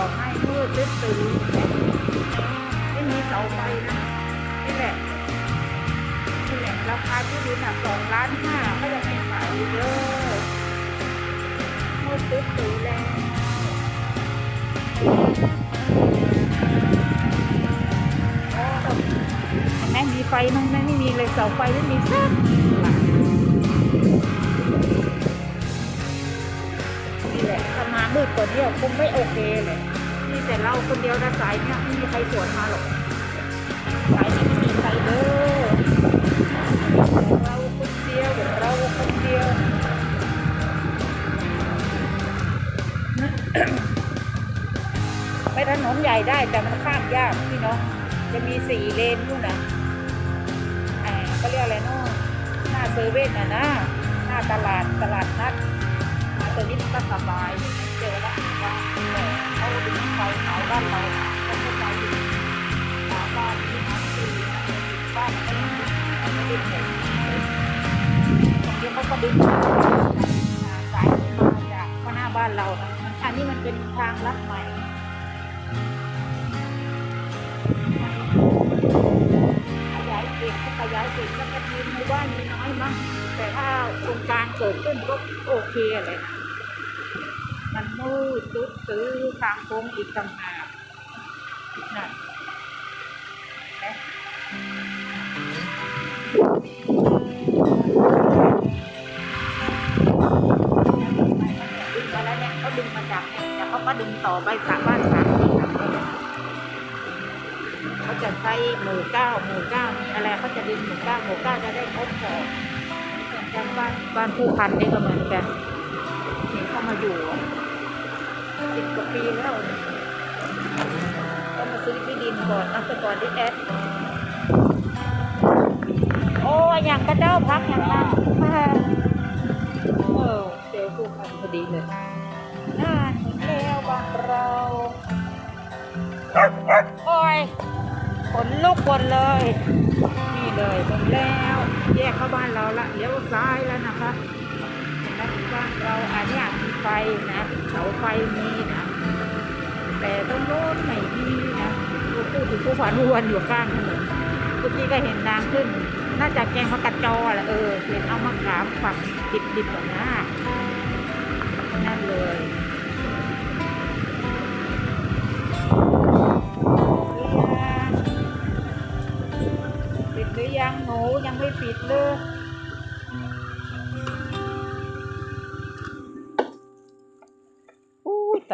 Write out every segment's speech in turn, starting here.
บอกให้มืดตึ๊ดตื่นไม่มีเสาไฟนะนี่แหละนี่แหละราคาที่ดินอะสองล้านห้าก็ยังไม่ขายอยู่เด้อมืดตึ๊ดตื่นแล้วโอ้เห็นไหมมีไฟมั้งไหมไม่มีเลยเสาไฟไม่มีสักนี่แหละถ้ามามืดกว่านี้คงไม่โอเคเลย แต่เราคนเดียวนะสายเนี่ยไม่มีใครสวนมาหรอกสายนี้ไม่มีใครเด้อเราคนเดียวเราคนเดียวไปถนนใหญ่ได้แต่มันข้ามยากพี่น้องจะมีสี่เลนนู่นนะอ่าก็เรียกอะไรเนาะหน้าเซเว่นอะนะ หน้าตลาดตลาดนัดมาตัวนี้ก็สบาย เจอแล้วว่าแต่เขาดึงไฟขายบ้านเราเขาไม่ไปดึงหาบ้านที่ทำคือบ้านเขาไม่ดึงเลยตรงนี้เขาก็ดึงสายที่มาจากข้างหน้าบ้านเรานะอันนี้มันเป็นทางลัดใหม่ขยายเขตเขยายเขตแล้วก็ทีมในบ้านมีน้อยมั้งแต่ถ้าโครงการเกิดขึ้นก็โอเคเลยนะ มันมืดตึ๊ดตื้อทางโค้งอีกต่างหากนั่นนไหมดึงมาแล้วเนี่ยเขาดึงมาจากเนี่ยแต่เขาก็ดึงต่อไปสามบ้านสามสี่หลังเนี่ยเขาจะใช้หมู่เก้าหมู่เก้าอะไรเขาจะดึงหมู่เก้าหมู่เก้าจะได้ครบพอเหมือนกันบ้านบ้านผู้พันนี่ก็เหมือนกันเห็นเข้ามาอยู่ สิบกว่าปีแล้วก็มาซื้อที่ดินก่อนเอาแก่อนที่แอดโอ้อย่างกระเจ้าพักอย่างละมาเออเซลล์คู่พันพอดีเลยน่าเห็นแล้วบางเราโอ้ยขนลุกคนเลย นี่เลยหมดแล้ว แยกเข้าบ้านเราละเลี้ยวซ้ายแล้วนะคะบ้านเราอันนี้มีไฟนะ เสาไฟมีนะ แต่ตรงโน้นไม่มีนะผู้พูดถึงผู้ผ่านวนอยู่ข้างถนนเมื่อกี้ก็เห็นนางขึ้น น่าจะแกงมะกัดจอแหละเออ เห็นเอามะขามฝักดิบๆแบบนั้นนั่นเลยปิดหรือยังหนูยังไม่ปิดเลย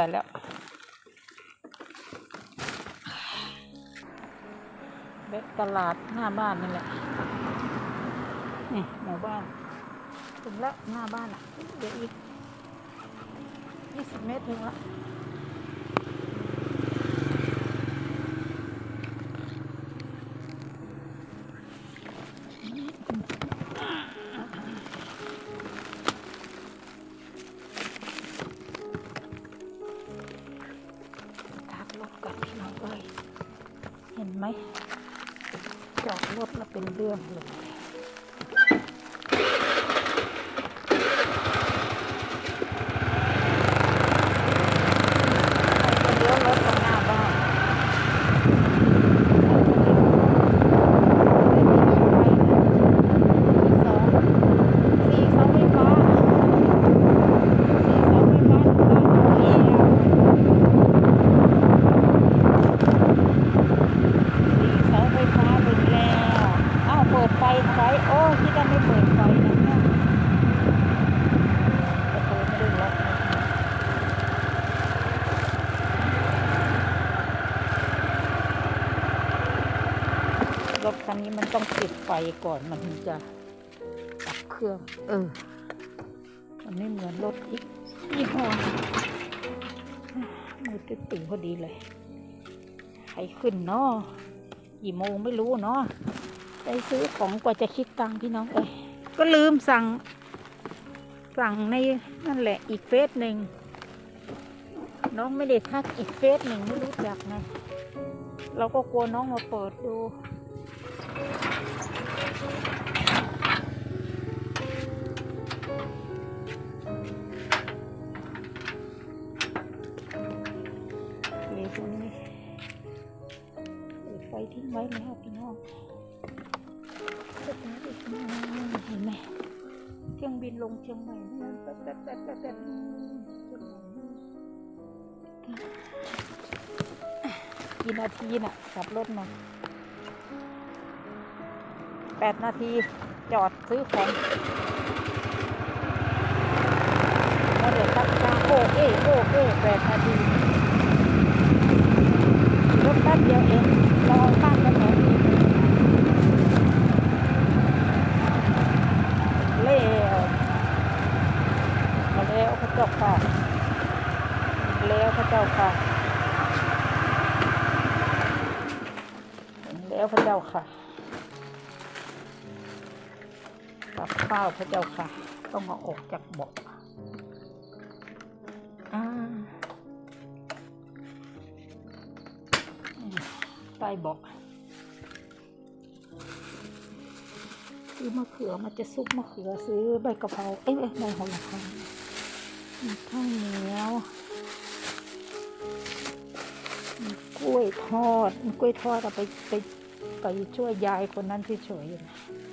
แต่แล้วเบ็ดตลาดหน้าบ้านนั่นแหละ นี่หมู่บ้าน ถึงแล้วหน้าบ้านอะ เดี๋ยวอีกยี่สิบเมตรถึงแล้ว ไหมจอดรถแล้วเป็นเรื่องเลยเลี้ยวรถตรงหน้าบ้านสี่เสาไฟฟ้าสี่เสาไฟฟ้าถูกต้องเลี้ยว สีเสาไฟฟ้าถึงแล้ว เอ้าเปิดไฟไฟโอ้ที่จะไม่เปิดไฟนะเนี่ยประตูไม่ได้ล็อกนะรถคั นนี้มันต้องปิดไฟก่อนมันถึงจะดับเครื่อง เออ มันไม่เหมือนรถอีกยี่ห้อมือตื้อติ่งพอดีเลยใครขึ้นเนาะกี่โมงไม่รู้เนาะไปซื้อของกว่าจะคิดตังค์พี่น้องเอ้ยก็ลืมสั่ง สั่งในนั่นแหละอีกเฟซหนึ่งน้องไม่ได้ทักอีกเฟซหนึ่งไม่รู้จักไงเราก็กลัวน้องมาเปิดดู เดี๋ยวตรงนี้เปิดไฟทิ้งไว้แล้วพี่น้องสตาร์ทอีกหน่อยเห็นไหมเครื่องบินลงเชียงใหม่นะแป๊บแป๊บแป๊บแป๊บแป๊บกี่นาทีน่ะขับรถมา แปดนาที จอดซื้อของแล้วเดี๋ยวตักจ้าโอ้เอโอ้เอ้แปดนาทีรถแป๊บเดียวเองรอาข้ามถนนเลี้ยวมาแล้วพระเจ้าค่ะแล้วพระเจ้าค่ะแล้วพระเจ้าค่ะ ข้าวพระเจ้าค่ะ ต้องเอาออกจากเบาะอ่าใต้เบอกซื้อมะเขือมันจะซุปมะเขือซื้อใบกะเพรา เอ้ยใบหระพามีข้าวเหนียวมีกล้วยทอดมีกล้วยทอดเอาไปไปไปช่วยยายคนนั้นเฉยๆ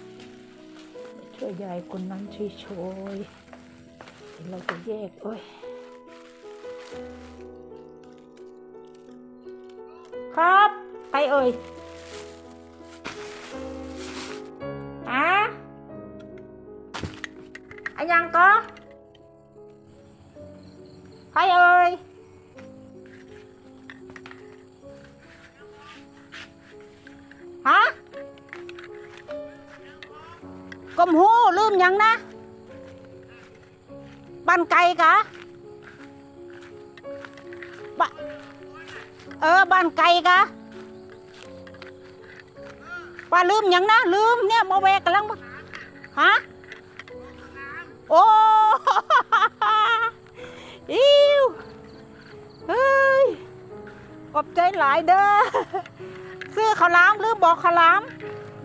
นะไปช่วใหญ่คนนั้นเฉยๆเดี๋ยเราจะแยกเอ้ยครับไปเอ่ยอะอะยังก็ หูลืมยังนะบ้านไกลกะบะเออบ้านไกลกะป้าลืมยังนะลืมเนี่ยมาแวกกำลังฮะโอ้อิวเฮ้ยขอบใจหลายเด้อซื้อข้าวหลามลืมบอกข้าวหลาม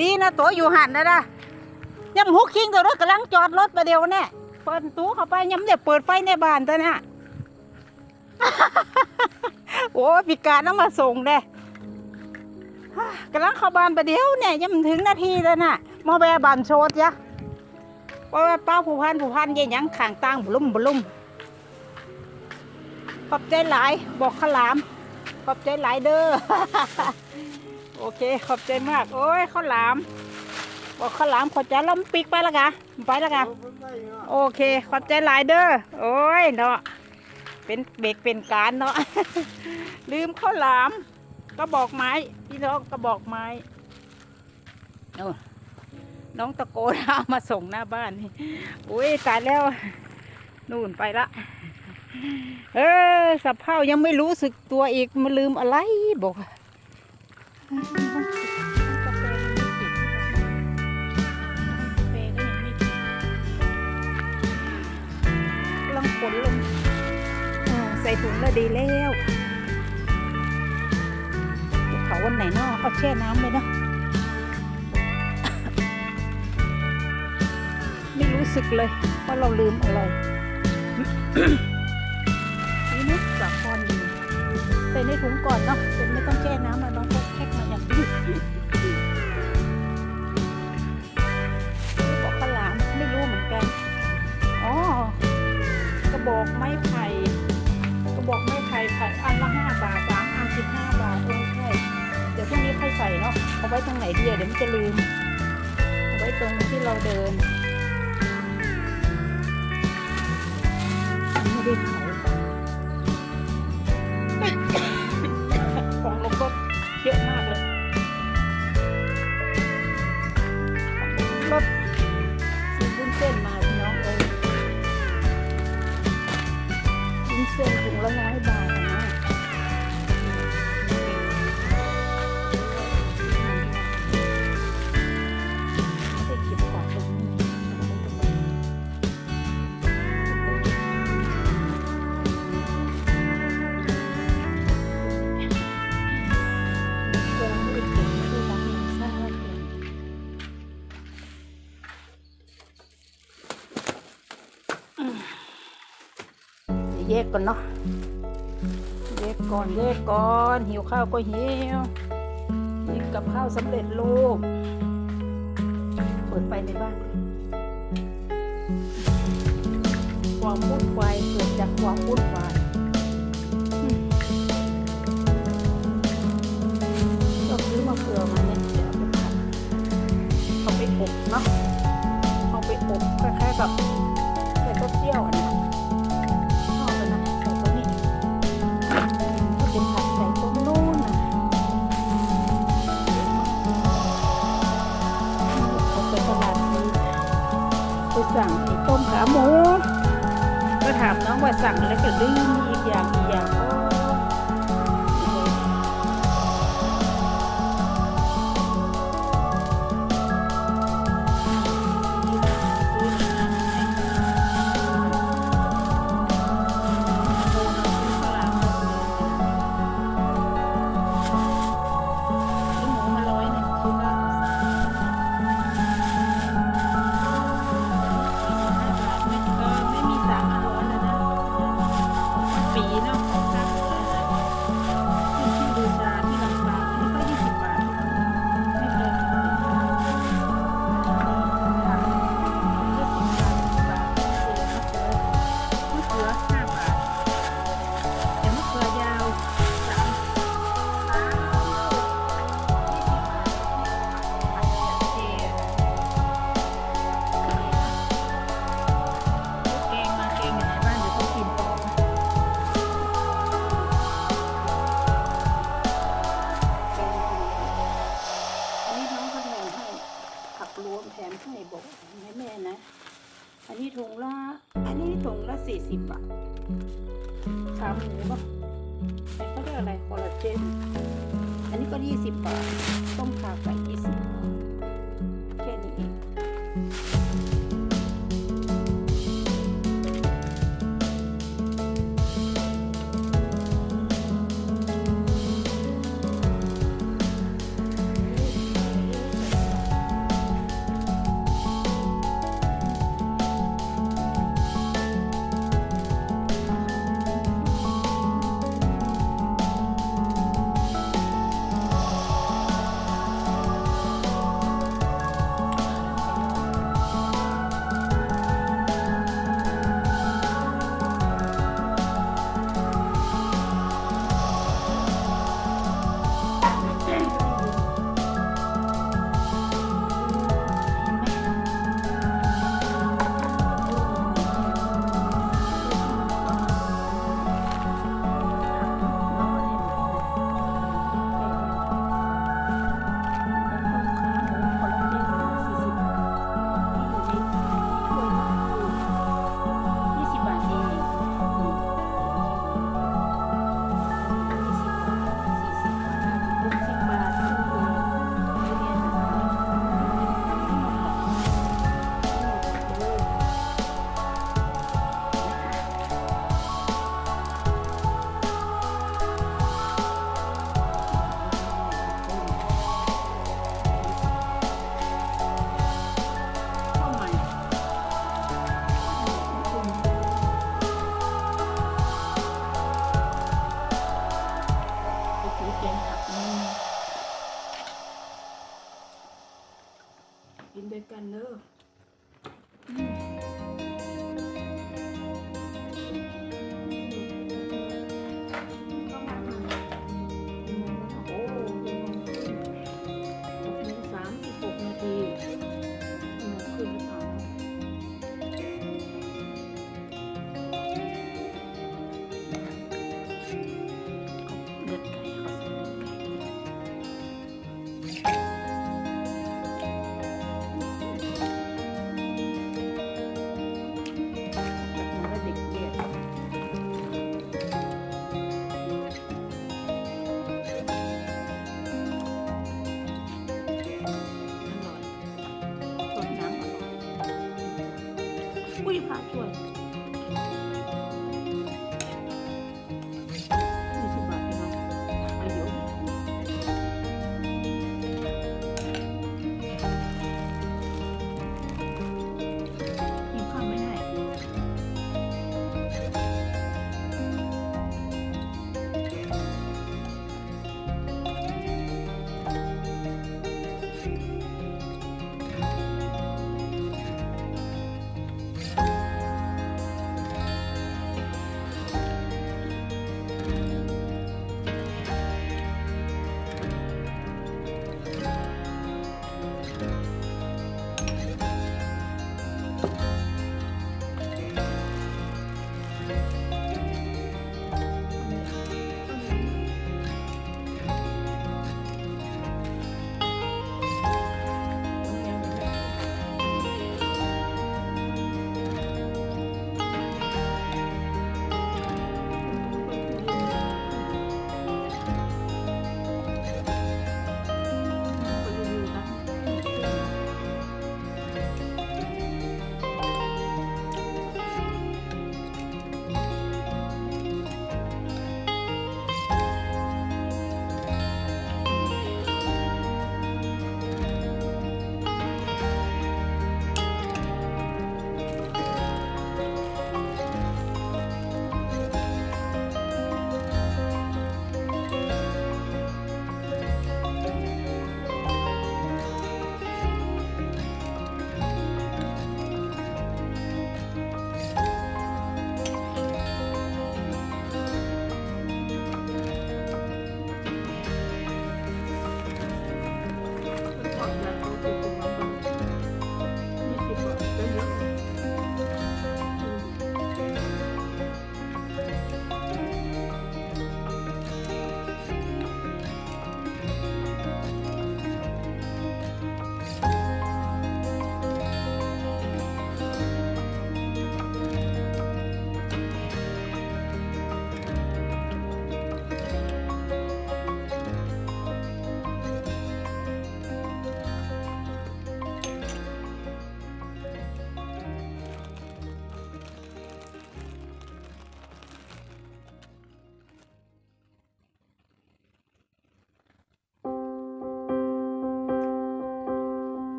ดีนะตัวอยู่หันนะนะ ยังฮุกคิงตัวรถกำลังจอดรถมาเดี๋ยวเนี่ยเปิดตู้เข้าไปยังไม่ได้เปิดไฟในบ้านตัวน่ะโอ้พิการต้องมาส่งเด้กำลังเข้าบ้านประเดี๋ยวเนี่ยยังถึงนาทีแล้วน่ะมาแวะบ้านโชดยะเพราะว่าป้าผู้พันผู้พันยังยังข่างตังบลุ่มบลุ่มขอบใจหลายบอกขลาม ขอบใจหลายเด้อโอเค ขอบใจมาก โอ้ยข้าวหลาม บอกข้าวหลามขอใจล้มปิกไปแล้วกะไปแล้วกะโอเคขอบใจหลายเด้อโอ้ยเนาะเป็นเบรกเป็นการเนาะลืมข้าวหลามก็บอกไม้พี่น้องก็บอกไม้โอ้น้องตะโกนเอามาส่งหน้าบ้านนี่อุ้ยตายแล้ว นู่นไปละ เออสับเผายังไม่รู้สึกตัวอีกมาลืมอะไรบอก กำลังขนลงใส่ถุงแล้วดีแล้วเผาวันไหนเนาะเอาแช่น้ำเลยเนาะไม่รู้สึกเลยว่าเราลืมอะไรนี่นะสาคอนอยู่ใส่ในถุงก่อนเนาะจะไม่ต้องแช่น้ำนะน้องพกแพ็คมาอย่างดีนี่ ระบอกไม้ไผ่กระบอกไม้ไผ่ไผ่อันละห้าบาทสามอันสิบห้าบาทเออใช่เดี๋ยวพรุ่งนี้ค่อยใส่เนาะเอาไว้ตรงไหนดีเดี๋ยวมันจะลืม เอาไว้ตรงที่เราเดินไม่ได้ ก่อนเนาะแยกก่อนแยกก่อนหิวข้าวก็หิวนี่กับข้าวสำเร็จรูปเปิดไฟในบ้านความวุ่นวายเกิดจากความวุ่นวายก็ซื้อมาเผื่อมาเนี่ยเดี๋ยวไปผัดเอาไปอบเนาะเอาไปอบคล้ายๆกับ สั่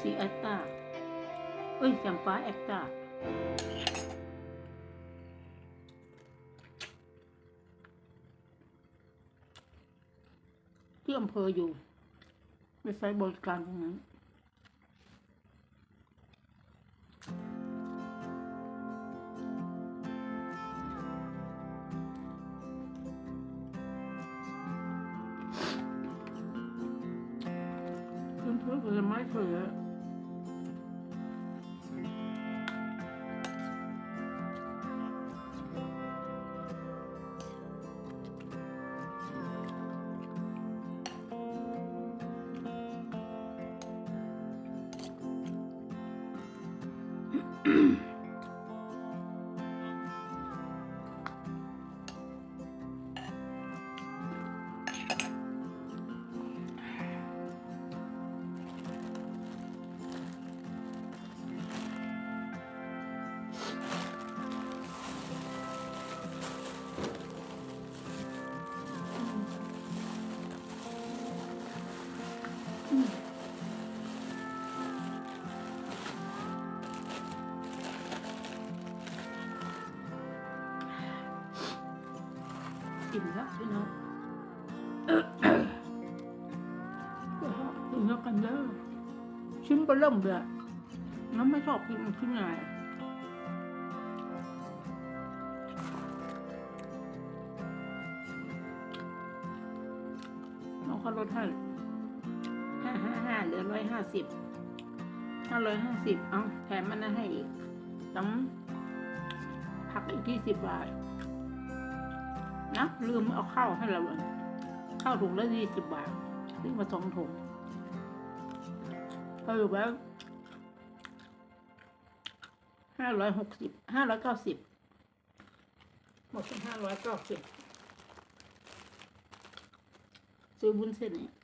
ซีแอคตาเอ้ยจำฟ้าแอคตาที่อำเภออยู่ไปใช้บริการตรงนั้นเพื่อนๆผลไม้สวย 嗯 ชิ้นก็เริ่มเลยอะน้ำไม่ชอบกินชิ้นใหญ่น้องเขาลดให้ห้าห้าห้าเหลือร้อยห้าสิบห้าร้อยห้าสิบเอาแถมมันนะให้อีกต้ำผักอีกที่สิบบาทนะลืมเอาข้าวให้เราเลยข้าวถุงละยี่สิบบาทซื้อมาสองถุง เออแล้วห้าร้อยหกสิบห้าร้อยเก้าสิบหมดเป็นห้าร้อยเก้าสิบซื้อบุญเส้นนี่ถ้